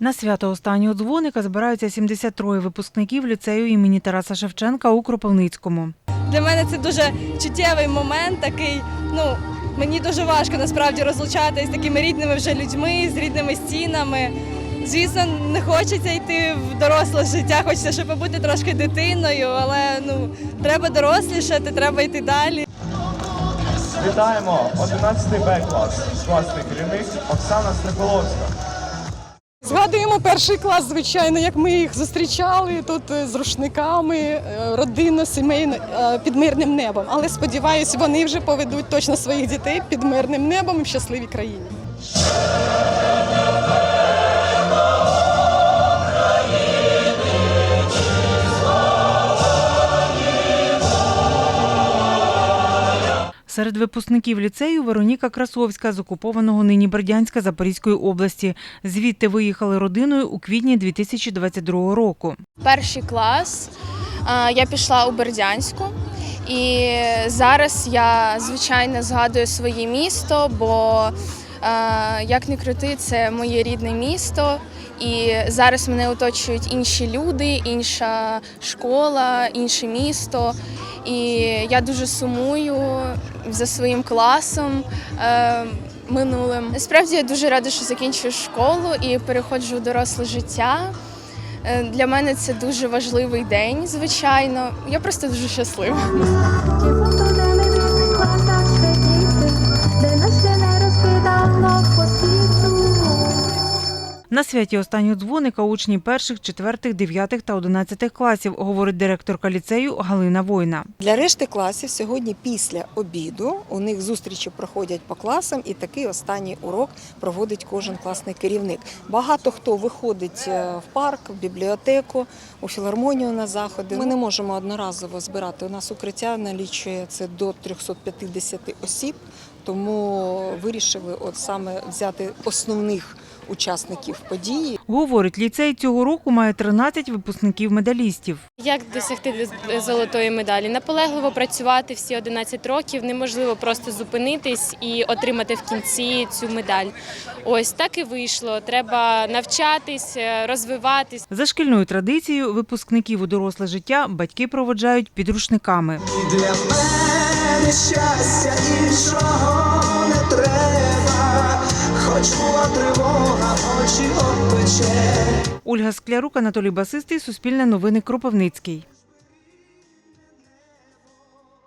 На свято останнього дзвоника збираються 73 випускників ліцею імені Тараса Шевченка у Кропивницькому. Для мене це дуже чуттєвий момент, такий. Ну мені дуже важко насправді розлучатися з такими рідними вже людьми, з рідними стінами. Звісно, не хочеться йти в доросле життя, хочеться, щоб побути трошки дитиною, але ну треба дорослішати, треба йти далі. Вітаємо 11 Б клас. Класний керівник Оксана Стрепиловська. Згадуємо перший клас, звичайно, як ми їх зустрічали тут е, з рушниками, родина, родинно, сімейно, е, під мирним небом. Але сподіваюся, вони вже поведуть точно своїх дітей під мирним небом і в щасливій країні. Серед випускників ліцею Вероніка Красовська з окупованого нині Бердянська Запорізької області. Звідти виїхали родиною у квітні 2022 року. перший клас я пішла у Бердянську. І зараз я звичайно згадую своє місто, бо як не крути, це моє рідне місто. І зараз мене оточують інші люди, інша школа, інше місто. І я дуже сумую за своїм класом. е, Минулим насправді я дуже рада, що закінчую школу і переходжу в доросле життя. Е, Для мене це дуже важливий день, звичайно. Я просто дуже щаслива. На святі останнього дзвоника учні перших, четвертих, дев'ятих та одинадцятих класів, говорить директорка ліцею Галина Война. Для решти класів сьогодні після обіду у них зустрічі проходять по класам, і такий останній урок проводить кожен класний керівник. Багато хто виходить е, в парк, в бібліотеку, у філармонію на заходи. Ми не можемо одноразово збирати. У нас укриття налічує це до 350 осіб, тому вирішили от саме взяти основних учасників події Говорить, ліцей цього року має 13 випускників медалістів. Як досягти золотої медалі? Наполегливо працювати всі 11 років. Неможливо просто зупинитись і отримати в кінці цю медаль. Ось так і вийшло. Треба навчатись, е, розвиватись. За шкільною традицією випускників у доросле життя батьки проводжають підручниками. Для мене щастя іншого не треба, Ольга Склярук, Анатолій Басистий, Суспільне новини Кропивницький.